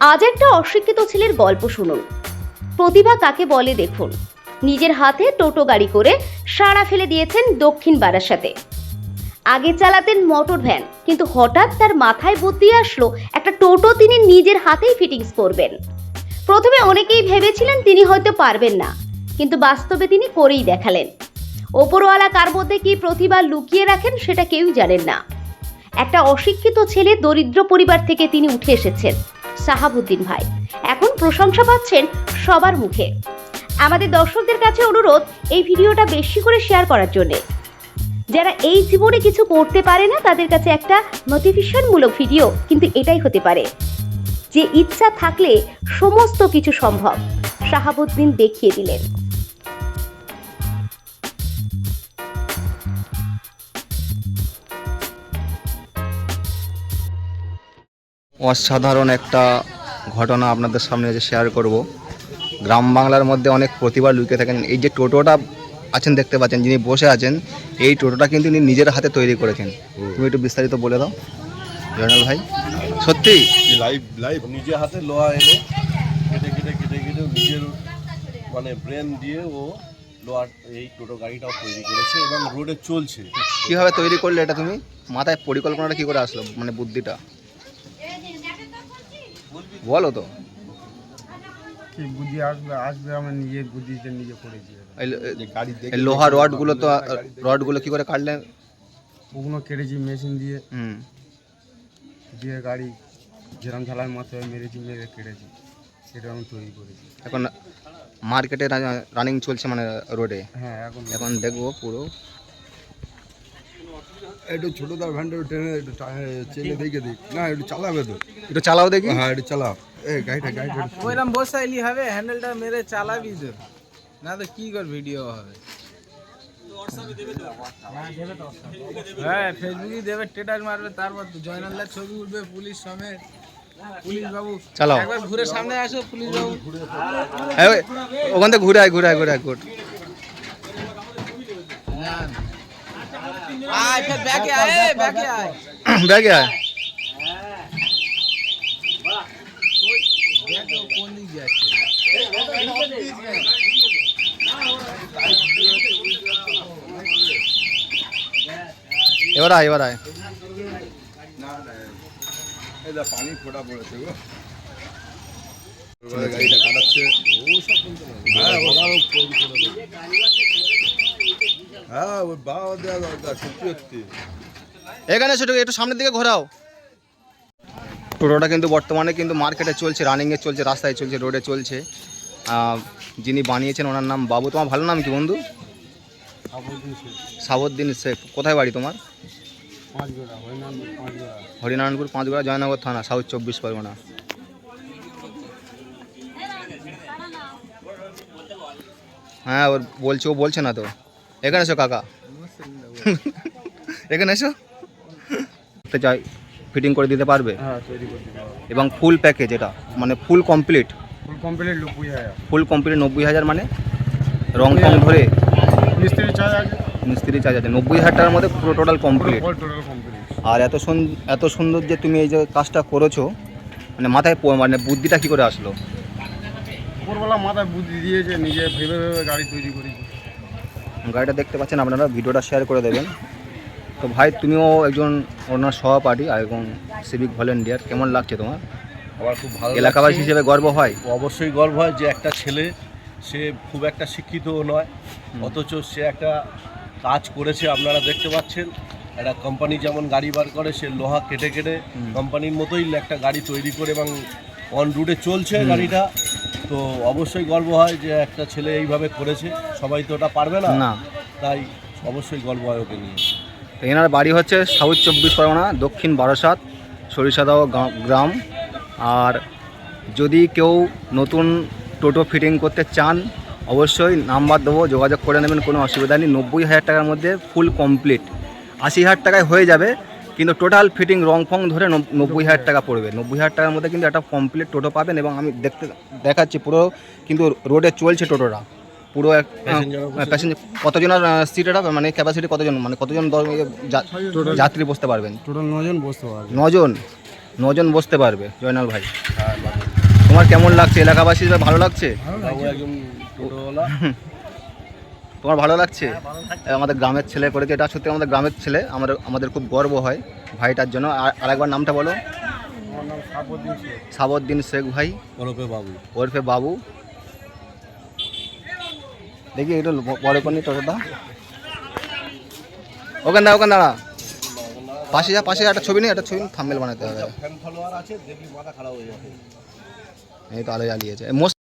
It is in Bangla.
আজ একটা অশিক্ষিত ছেলের গল্প শুনুন। প্রতিভা কাকে বলে দেখুন। নিজের হাতে টোটো গাড়ি করে সাড়া ফেলে দিয়েছেন দক্ষিণ বারাসাতে। আগে চালাতেন মোটর ভ্যান, কিন্তু হঠাৎ তার মাথায় বুদ্ধি আসলো, একটা টোটো তিনি নিজের হাতেই ফিটিংস করবেন। প্রথমে অনেকেই ভেবেছিলেন তিনি হয়তো পারবেন না, কিন্তু বাস্তবে তিনি করেই দেখালেন। ওপরওয়ালা কার মধ্যে কি প্রতিভা লুকিয়ে রাখেন সেটা কেউই জানেন না। একটা অশিক্ষিত ছেলে দরিদ্র পরিবার থেকে তিনি উঠে এসেছেন। সাহাবুদ্দিন ভাই। এখন প্রশংসা পাচ্ছেন সবার মুখে। আমাদের দর্শকদের কাছে অনুরোধ, এই ভিডিওটা বেশি করে শেয়ার করার জন্যে। যারা এই জীবনে কিছু করতে পারে না, তাদের কাছে একটা মোটিভেশনমূলক ভিডিও কিন্তু এটাই হতে পারে। যে ইচ্ছা থাকলে সমস্ত কিছু সম্ভব, শাহাবুদ্দিন দেখিয়ে দিলেন। অসাধারণ একটা ঘটনা আপনাদের সামনে যে শেয়ার করব। গ্রাম বাংলার মধ্যে অনেক প্রতিভা লুকিয়ে থাকেন। এই যে টোটোটা আছেন দেখতে পাচ্ছেন যিনি বসে আছেন এই টোটোটা কিন্তু তিনি নিজের হাতে তৈরি করেছেন। তুমি একটু বিস্তারিত বলে দাও জয়নাল ভাই। সত্যি? লাইভ লাইভ নিজে হাতে লোহা এনে কেটে কেটে কেটে কেটে নিজের মানে ব্রেন দিয়ে ও লোহার এই টোটো গাড়িটাও তৈরি করেছে এবং রোডে চলছে। কীভাবে তৈরি করলে এটা তুমি? মাথায় পরিকল্পনাটা কি করে আসলো মানে বুদ্ধিটা? বলো তো। কি বুদ্ধি আসবে আসবে আমরা নিজের বুদ্ধিতে নিজে করেছি। লোহা রডগুলো তো রডগুলো কি করে কাটলে ওগুলো কেটেছি মেশিন দিয়ে। হুম। দিয়ে গাড়ি যেরকম ঝালার মাথায় মেরেছি মেরে কেটেছি। সেটা আমি তৈরি করেছি। এখন মার্কেটে রানিং চলছে মানে রোডে। হ্যাঁ এখন এখন দেখব পুরো একটু ছোট তার ভ্যানটা টেনে একটু চেনে দেখে দিক না একটু চালাবে তো। একটু চালাও দেখি। হ্যাঁ একটু চালাও। এই গাড়িটা গাড়িটা ওইরকম বসাইলি হবে হ্যান্ডেলটা মেরে চালাবি তো। না তো কি কর ভিডিও হবে? হ্যাঁ ফেসবুকে দেবে মারবে তারপর ছবি উঠবে পুলিশ সমেত পুলিশ বাবু চালাও। একবার ঘুরে সামনে আসো পুলিশ বাবু এই, ওখান থেকে ঘুরে ঘুরে ঘুরে ঘুর। আয় ফের ব্যাকে আয় ব্যাকে আয় ব্যাগে আয় দেখো কোন দিক যাচ্ছে এবার আয় এবার আয় এই দেখ, পানি ফোটা পড়েছে গো এবারে গাড়িটা কাটাচ্ছে হ্যাঁ ওরাও তৈরি করে দেবে। হ্যাঁ ওই বাবা দেওয়া দরকার সত্যি সত্যি। এখানে সেটা একটু সামনের দিকে ঘোরাও। টোটোটা কিন্তু বর্তমানে কিন্তু মার্কেটে চলছে রানিংয়ে চলছে রাস্তায় চলছে রোডে চলছে। যিনি বানিয়েছেন ওনার নাম বাবু। তোমার ভালো নাম কি বন্ধু? সাবুদ্দিন শেখ। কোথায় বাড়ি তোমার? হরিনারায়ণপুর পাঁচগড়া জয়নগর থানা সাউথ চব্বিশ পরগনা। হ্যাঁ ওর বলছে ও বলছে না তো। এখানে এসো কাকা। এখানে এসো। চাই ফিটিং করে দিতে পারবে? হ্যাঁ এবং ফুল প্যাকেজ এটা মানে ফুল কমপ্লিট ফুল কমপ্লিট লুকুই হয় ফুল কমপ্লিট নব্বই হাজার মানে? রং টং ধরে মিস্ত্রি চার্জ আছে। মিস্ত্রি চার্জ আছে। নব্বই হাজার টাকার মধ্যে পুরো টোটাল কমপ্লিট আর এত সুন্দর এত সুন্দর যে তুমি এই যে কাজটা করেছ মানে মাথায় মানে বুদ্ধিটা কী করে আসলো? উপরবেলা মাথায় বুদ্ধি দিয়েছে নিজে ভেবে ভেবে গাড়ি তৈরি করেছি। গাড়িটা দেখতে পাচ্ছেন আপনারা ভিডিওটা শেয়ার করে দেবেন। তো ভাই তুমিও একজন ওনার সহপাঠী আর এবং সিভিক ভলেন্টিয়ার কেমন লাগছে তোমার? আমার খুব ভালো এলাকাবাসী হিসেবে গর্ব হয়? অবশ্যই গর্ব হয় যে একটা ছেলে সে খুব একটা শিক্ষিতও নয় অথচ সে একটা কাজ করেছে আপনারা দেখতে পাচ্ছেন। একটা কোম্পানি যেমন গাড়ি বার করে সে লোহা কেটে কেটে কোম্পানির মতোই একটা গাড়ি তৈরি করে এবং অন রুটে চলছে গাড়িটা। তো অবশ্যই গর্ব হয় যে একটা ছেলে এইভাবে করেছে। সবাই তো ওটা পারবে না। না। তাই অবশ্যই গর্ব হয় ওকে নিয়ে। তো এনার বাড়ি হচ্ছে সাউথ চব্বিশ পরগনা দক্ষিণ বারাসাত সরিষাদাও গ্রাম। আর যদি কেউ নতুন টোটো ফিটিং করতে চান অবশ্যই নাম্বার দেবো যোগাযোগ করে নেবেন কোনো অসুবিধা নেই। নব্বই হাজার টাকার মধ্যে ফুল কমপ্লিট আশি হাজার টাকায় হয়ে যাবে। কিন্তু টোটাল ফিটিং রং ফং ধরে নব- নব্বই হাজার টাকা পড়বে। নব্বই হাজার টাকার মধ্যে কিন্তু একটা কমপ্লিট টোটো পাবেন এবং আমি দেখতে দেখাচ্ছি পুরো কিন্তু রোডে চলছে টোটোটা পুরো বসে- প্যাসেঞ্জার কতজনের সিট এটা মানে ক্যাপাসিটি কতজন মানে কতজন দ- যা- যাত্রী বসতে পারবেন? টোটাল নজন বসতে পারবে। নজন? নজন বসতে পারবে জয়নাল ভাই। হ্যাঁ তোমার কেমন লাগছে? এলাকাবাসী ভালো লাগছে? টোটোওয়ালা। তোমার ভালো লাগছে? আমাদের গ্রামের ছেলে করেছে। এটা সত্যি আমাদের গ্রামের ছেলে। আমাদের আমাদের খুব গর্ব হয় ভাইটার জন্য। আর আরেকবার নামটা বলো। আমার সাবুদ্দিন শেখ। ভাই। ওরফে বাবু। ওরফে বাবু। দেখি একটু বড় করনি টোটোটা ওখান দাঁড়া ওখান দাঁড়া। পাশে যা পাশে একটা ছবি নেই একটা ছবি থাম্বেল বানাতে হবে। ফ্যান ফলোয়ার আছে দেখলি মাথা খারাপ হয়ে যাবে। এই তো আলো জ্বালিয়েছে। মোস্ট